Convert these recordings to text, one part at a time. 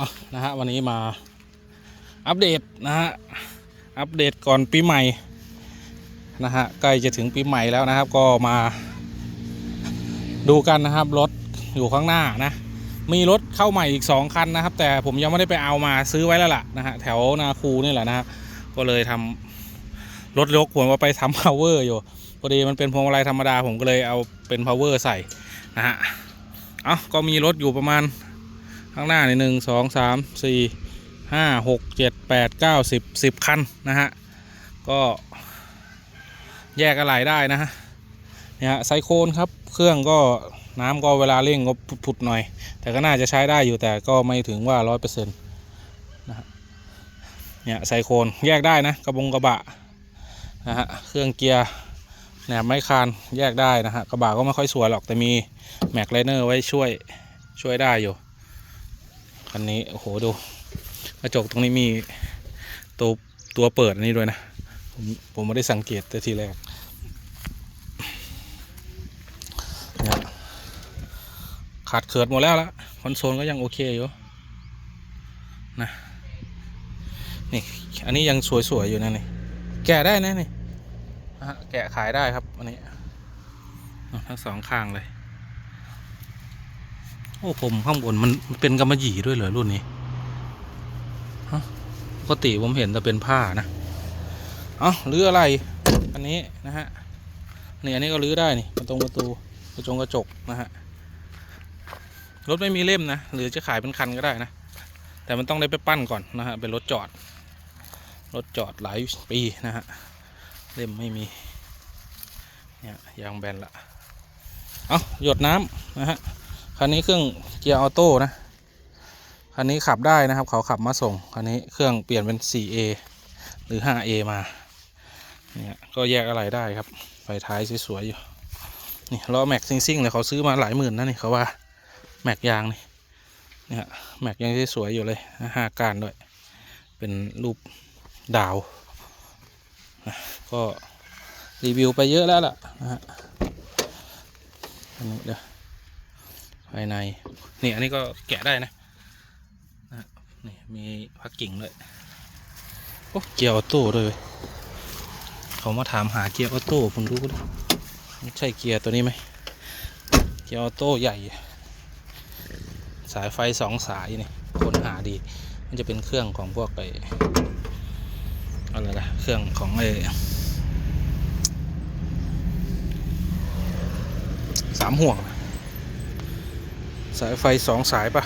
อะนะฮะวันนี้มาอัปเดตนะฮะอัปเดตก่อนปีใหม่นะฮะใกล้จะถึงปีใหม่แล้วนะครับ ก็มาดูกันนะครับรถอยู่ข้างหน้านะ มีรถเข้าใหม่อีก 2 คันนะครับ แต่ผมยังไม่ได้ไปเอามาซื้อไว้แล้วล่ะนะฮะแถวนาคูนี่แหละนะฮะก็เลยทำรถยกผมว่าไปทำ power อยู่พอดีมันเป็นพวงมาลัยธรรมดาผมก็เลยเอาเป็น power ใส่นะฮะเอาก็มีรถอยู่ประมาณ ข้างหน้าในหนึ่งสองสามสี่ห้าหกเจ็ดแปดเก้าสิบสิบคันนะฮะ ก็แยกอะไหล่ได้นะฮะเนี่ยฮะไซโคนครับเครื่องก็น้ำก็เวลาเร่งก็ผุดหน่อย แต่ก็น่าจะใช้ได้อยู่แต่ก็ไม่ถึงว่าร้อยเปอร์เซ็นต์นะฮะเนี่ยไซโคนแยกได้นะกระบงกระบะนะฮะเครื่องเกียร์แหนบไม้คานแยกได้นะฮะกระบะก็ไม่ค่อยสวยหรอกแต่มีแม็กไลเนอร์ไว้ช่วยช่วยได้อยู่ คันนี้โอ้โหดูกระจกตรงนี้มีตัวตัวเปิดอันนี้ด้วยนะ ผมผมไม่ได้สังเกตแต่ทีแรกขาดเขิดหมดแล้วละคอนโซลก็ยังโอเคอยู่นะนี่อันนี้ยังสวยๆอยู่นะนี่แกะได้นะนี่แกะขายได้ครับอันนี้ทั้งสองข้างเลย โอ้ผมข้างบนมันเป็นกำมะหยี่ด้วยเหรอรุ่นนี้ปกติผมเห็นแต่เป็นผ้านะ เอ้ารื้ออะไร อันนี้นะฮะนี่อันนี้ก็รื้อได้นี่ประตูประตูกระจงกระจกนะฮะ รถไม่มีเล่มนะ หรือจะขายเป็นคันก็ได้นะ แต่มันต้องได้ไปปั้นก่อนนะฮะ เป็นรถจอด รถจอดหลายปีนะฮะ เล่มไม่มี เนี่ยยางแบนละ เอาหยดน้ำนะฮะ คันนี้เครื่องเกียร์ออโต้นะ คันนี้ขับได้นะครับ เขาขับมาส่ง คันนี้เครื่องเปลี่ยนเป็น 4A หรือ 5A มา เนี่ยก็แยกอะไรได้ครับ ไฟท้ายสวยๆอยู่ นี่ล้อแม็กซิ่งๆเลยเขาซื้อมาหลายหมื่นนะนี่เขาว่าแม็กยางนี่ เนี่ยแม็กยังสวยๆอยู่เลยห้าการด้วย เป็นรูปดาวนะก็รีวิวไปเยอะแล้วล่ะนะฮะอันนี้เดี๋ยว ภายใน นี่อันนี้ก็แกะได้นะนะนี่มีพักกิ่งด้วยโอ้เกียร์ออโต้ด้วยเขามาถามหาเกียร์ออโต้ผมรู้ดิไม่ใช่เกียร์ตัวนี้ไหมเกียร์ออโต้ใหญ่ สายไฟสองสายนี่คนหาดี มันจะเป็นเครื่องของพวกไออะไรล่ะเครื่องของไอสามห่วง สายไฟสองสายปะ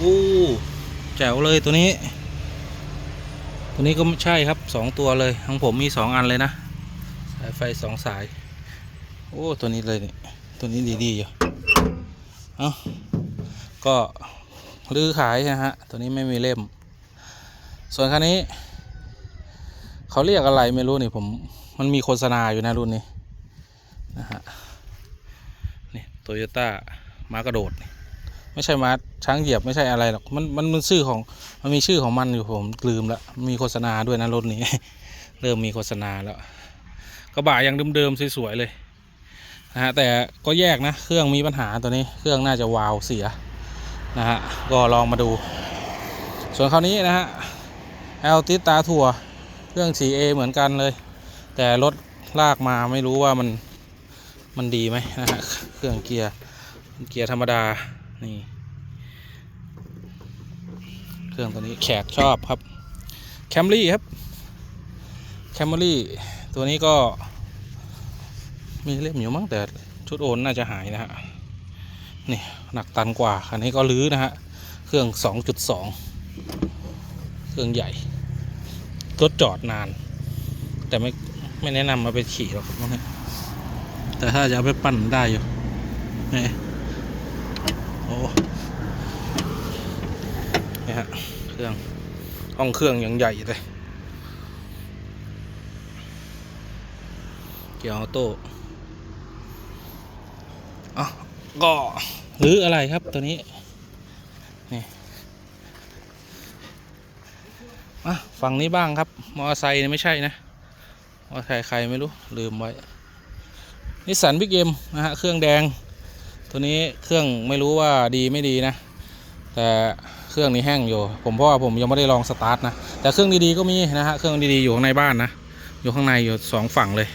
อู้แจ๋วเลยตัวนี้ ตัวนี้ก็ไม่ใช่ครับสองตัวเลยของผมมีสองอันเลยนะ สายไฟสองสาย โอ้ตัวนี้เลยนี่ตัวนี้ดีๆอยู่เอ้าก็ลื้อขายนะฮะ ตัวนี้ไม่มีเล่ม ส่วนคันนี้ เขาเรียกอะไรไม่รู้นี่ผม มันมีโฆษณาอยู่นะรุ่นนี้นะฮะ โตโยต้ามากระโดด ไม่ใช่มาช้างเหยียบไม่ใช่อะไรหรอกมันมันมันชื่อของมันมีชื่อของมันอยู่ผมลืมละมีโฆษณาด้วยนะรถนี้ เริ่มมีโฆษณาแล้วกระบะยังเดิมๆสวยๆเลยนะฮะแต่ก็แยกนะ เครื่องมีปัญหาตัวนี้เครื่องน่าจะวาวเสียนะฮะก็ลองมาดู ส่วนคราวนี้นะฮะแอลติสตาถั่วเครื่อง 4A เหมือนกันเลย แต่รถลากมาไม่รู้ว่ามัน มันดีไหมนะฮะเครื่องเกียร์เกียร์ธรรมดานี่เครื่องตัวนี้แขกชอบครับแคมรี่ครับแคมรี่ตัวนี้ก็ มีเล่มอยู่มั้งแต่ชุดโอนน่าจะหายนะฮะนี่หนักตันกว่าคันนี้ก็ลื้อนะฮะเครื่อง 2.2 เครื่องใหญ่รถจอดนาน แต่ไม่ไม่แนะนำมาไปขี่หรอกพวกนี้ แต่ถ้าจะเอาไปปั้นได้อยู่นี่โอ้นี่ฮะเครื่องห้องเครื่องอย่างใหญ่เลยเกียร์ออโต้อะก็หรืออะไรครับตัวนี้นี่อะฝั่งนี้บ้างครับ มอเตอร์ไซค์นี่ไม่ใช่นะ มอเตอร์ไซค์ใครไม่รู้ ลืมไว้ นิสสันบิ๊กเอ็มนะฮะเครื่องแดง ตัวนี้เครื่องไม่รู้ว่าดีไม่ดีนะ แต่เครื่องนี้แห้งอยู่ ผมเพราะว่าผมยังไม่ได้ลองสตาร์ทนะ แต่เครื่องดีๆก็มีนะฮะเครื่องดีๆอยู่ข้างในบ้านนะ อยู่ข้างในอยู่สองฝั่งเลย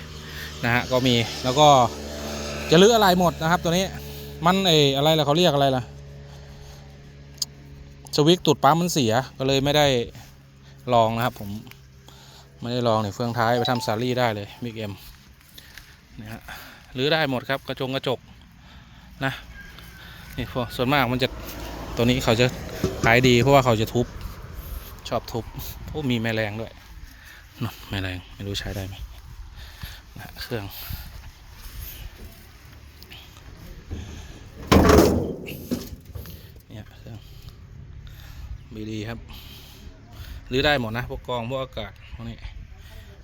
นะฮะก็มีแล้วก็จะรื้ออะไรหมดนะครับ ตัวนี้มันเอออะไรล่ะเขาเรียกอะไรล่ะสวิตตูดปั๊มมันเสียก็เลยไม่ได้ลองนะครับ ผมไม่ได้ลองเนี่ยเฟืองท้ายไปทำซารี่ได้เลยมิกเอ็มนะฮะ หรือได้หมดครับกระจงกระจกนะนี่พวกส่วนมากมันจะตัวนี้เขาจะขายดีเพราะว่าเขาจะทุบชอบทุบโอ้มีแมลงด้วยนนแมลงไม่รู้ใช้ได้ไหมนะเครื่องเนี่ยเครื่องบีดีครับหรือได้หมดนะพวกกองพวกอากาศพวกนี้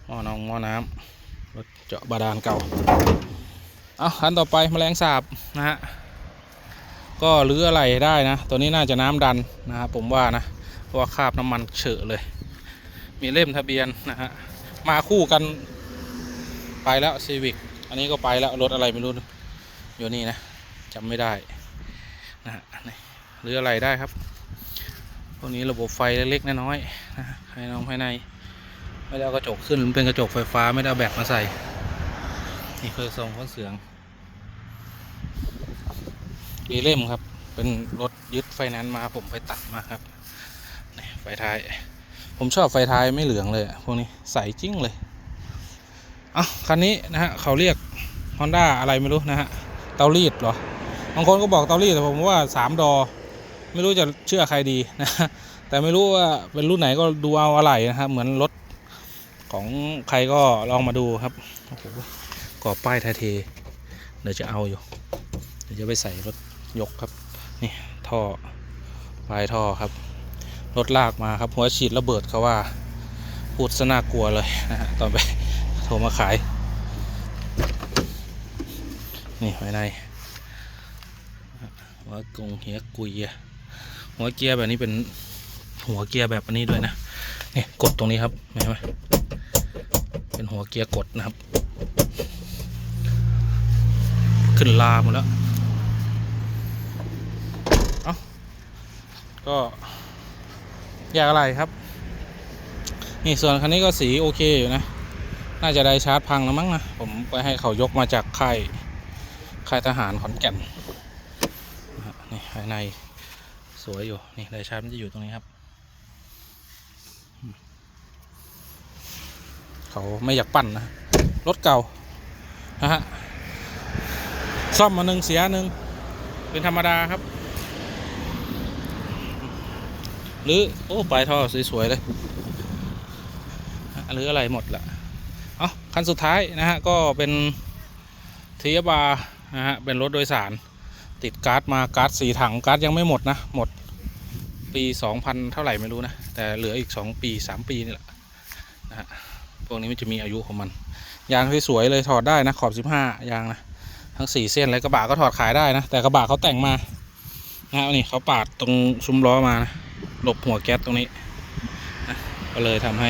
หม้อนองหม้อน้ำรถเจาะบาดาลเก่า เอาคันต่อไปแมลงสาบนะฮะก็รื้ออะไรได้นะ ตัวนี้น่าจะน้ำดันนะครับผมว่านะเพราะว่าคราบน้ำมันเฉอะเลย มีเล่มทะเบียนนะฮะมาคู่กันไปแล้วซีวิกอันนี้ก็ไปแล้วรถอะไรไม่รู้อยู่นี่นะจำไม่ได้นะฮะนี่รื้ออะไรได้ครับพวกนี้ระบบไฟเล็กๆน้อยๆนะภายนอกภายใน ไม่ได้เอากระจกขึ้นมันเป็นกระจกไฟฟ้าไม่ได้เอาแบตมาใส่ นี่คือทรงข้นเสียงมีเล่มครับ เป็นรถยึดไฟนนซ์มาผมไปตัดมาครับไฟท้าย ผมชอบไฟท้ายไม่เหลืองเลยอะพวกนี้ใสจริงเลยอะคันนี้นะฮะเขาเรียก Honda อะไรไม่รู้นะฮะ เตารีดเหรอบางคนก็บอกเตารีดแต่ผมว่าสามดอ ไม่รู้จะเชื่อใครดีนะแต่ไม่รู้ว่าเป็นรุ่นไหนก็ดูเอาอะไรนะครับเหมือนรถของใครก็ลองมาดูครับโอ้โห กรอบป้ายไทยเท เดี๋ยวจะเอาอยู่ เดี๋ยวจะไปใส่รถยกครับ นี่ท่อปลายท่อครับ รถลากมาครับหัวฉีดระเบิดเขาว่า พูดซะน่ากลัวเลยนะฮะตอนไปโทรมาขาย นี่ภายในหัวกงเฮียกุยอะหัวเกียร์แบบนี้เป็นหัวเกียร์แบบอันนี้ด้วยนะนี่กดตรงนี้ครับเห็นไหมเป็นหัวเกียร์กดนะครับ ขึ้นลาหมดแล้ว เอาก็อยากอะไรครับ นี่ส่วนคันนี้ก็สีโอเคอยู่นะ น่าจะได้ชาร์จพังแล้วมั้งนะ ผมไปให้เขายกมาจากค่ายค่ายทหารขอนแก่น นี่ภายในสวยอยู่ นี่ได้ชาร์จมันจะอยู่ตรงนี้ครับ เขาไม่อยากปั่นนะ รถเก่านะฮะ ซ่อมมาหนึ่งเสียหนึ่งเป็นธรรมดาครับ หรือโอ้ปลายท่อสวยๆเลยหรืออะไรหมดละเอาคันสุดท้ายนะฮะก็เป็นทียบานะฮะเป็นรถโดยสาร ติดการ์ดมาการ์ดสีถังการ์ดยังไม่หมดนะหมดปีสองพันเท่าไหร่ไม่รู้นะแต่เหลืออีกสองปีสามปีนี่แหละนะฮะพวกนี้มันจะมีอายุของมัน ยางสวยๆเลยถอดได้นะขอบสิบห้ายางนะ ทั้งสี่เส้นเลยกระบะก็ถอดขายได้นะ แต่กระบะเขาแต่งมานะฮะนี่เขาปาดตรงซุ้มล้อมานะหลบหัวแก๊สตรงนี้นะก็เลยทำให้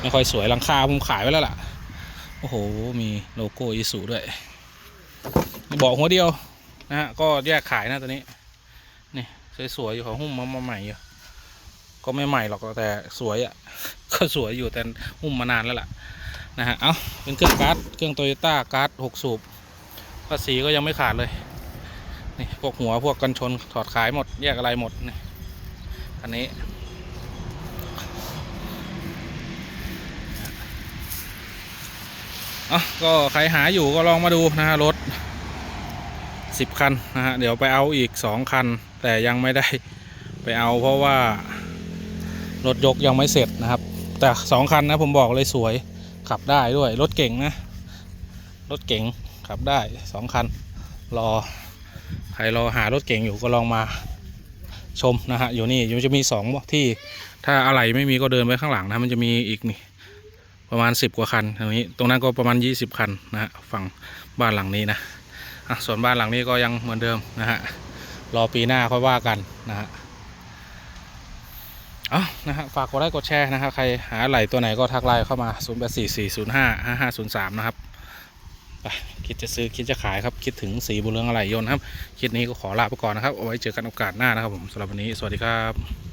ไม่ค่อยสวยหลังคาผมขายไว้แล้วล่ะ โอ้โห มีโลโก้อิสุด้วยเบอกหัวเดียวนะฮะก็แยกขายนะตัวนี้นี่สวยๆอยู่ของหุ้มมามาใหม่อยู่ก็ไม่ใหม่หรอกแต่สวยอะ่ะก็สวยอยู่แต่หุ้มมานานแล้วล่ะนะฮะเอาเป็นเครื่องการ์ดเครื่องโตโยต้าการ์ดหกสูบ ภาษีก็ยังไม่ขาดเลย นี่พวกหัวพวกกันชนถอดขายหมด แยกอะไรหมดนี่อันนี้ อะ ก็ใครหาอยู่ก็ลองมาดูนะฮะรถสิบคันนะฮะ เดี๋ยวไปเอาอีกสองคัน แต่ยังไม่ได้ไปเอาเพราะว่า รถยกยังไม่เสร็จนะครับ แต่สองคันนะผมบอกเลยสวยขับได้ด้วย รถเก่งนะ รถเก๋งขับได้สองคัน รอ ใครรอหารถเก๋งอยู่ก็ลองมาชมนะฮะอยู่นี่มันจะมีสองที่ถ้าอะไรไม่มีก็เดินไปข้างหลังนะมันจะมีอีกนี่ประมาณสิบกว่าคันตรงนี้ตรงนั้นก็ประมาณยี่สิบคันนะฮะฝั่งบ้านหลังนี้นะะส่วนบ้านหลังนี้ก็ยังเหมือนเดิมนะฮะรอปีหน้าค่อยว่ากันนะฮะเอานะฮะฝากกดไลค์กดแชร์นะครับใครหาอะไรตัวไหนก็ทักไลน์เข้ามา 0 8 4 4 0 5 5 5 0 3 นะครับ คิดจะซื้อคิดจะขายครับคิดถึงสีบุเรืองอะไรยนต์ครับคลิปนี้ก็ขอลาไปก่อนนะครับเอาไว้เจอกันโอกาสหน้านะครับผมสำหรับวันนี้สวัสดีครับ